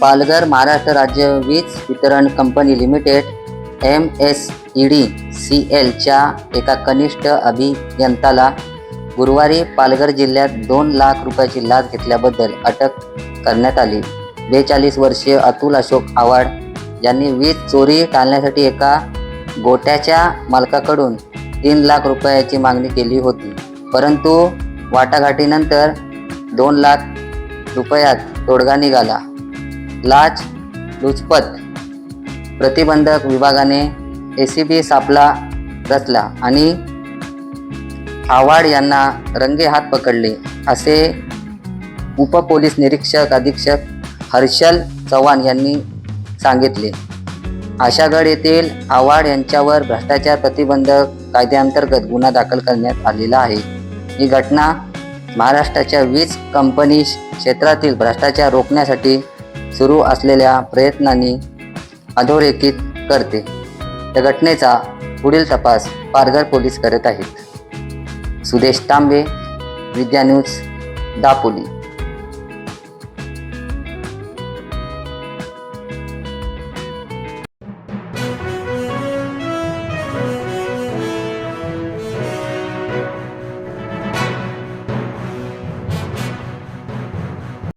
पालघर महाराष्ट्र राज्य वीज वितरण company limited M S E D C एलच्या एका कनिष्ठ अभियंताला गुरुवारी पालघर जिल्ह्यात दोन लाख रुपयाची लाच घेतल्याबद्दल अटक करण्यात आली. बेचाळीस वर्षीय अतुल अशोक आव्हाड यांनी वीज चोरी टाळण्यासाठी एका गोट्याच्या मालकाकडून तीन लाख रुपयाची मागणी केली होती. परंतु वाटाघाटीनंतर दोन लाख रुपयात तोडगा निघाला. लाच लुचपत प्रतिबंधक विभागाने ए सी बी सापला रचला आणि आव्हाड यांना रंगे हात पकडले असे उपपोलीस निरीक्षक अधीक्षक हर्षल चव्हाण यांनी सांगितले. आशागड येथील आव्हाड यांच्यावर भ्रष्टाचार प्रतिबंधक कायद्याअंतर्गत गुन्हा दाखल करण्यात आलेला आहे. ही घटना महाराष्ट्राच्या वीज कंपनी क्षेत्रातील भ्रष्टाचार रोखण्यासाठी सुरू असलेल्या प्रयत्नांनी अधोरेखित करते. या घटनेचा पुढील तपास पारघर पोलीस करत आहेत. सुदेश तांबे विद्या न्यूज दापोली.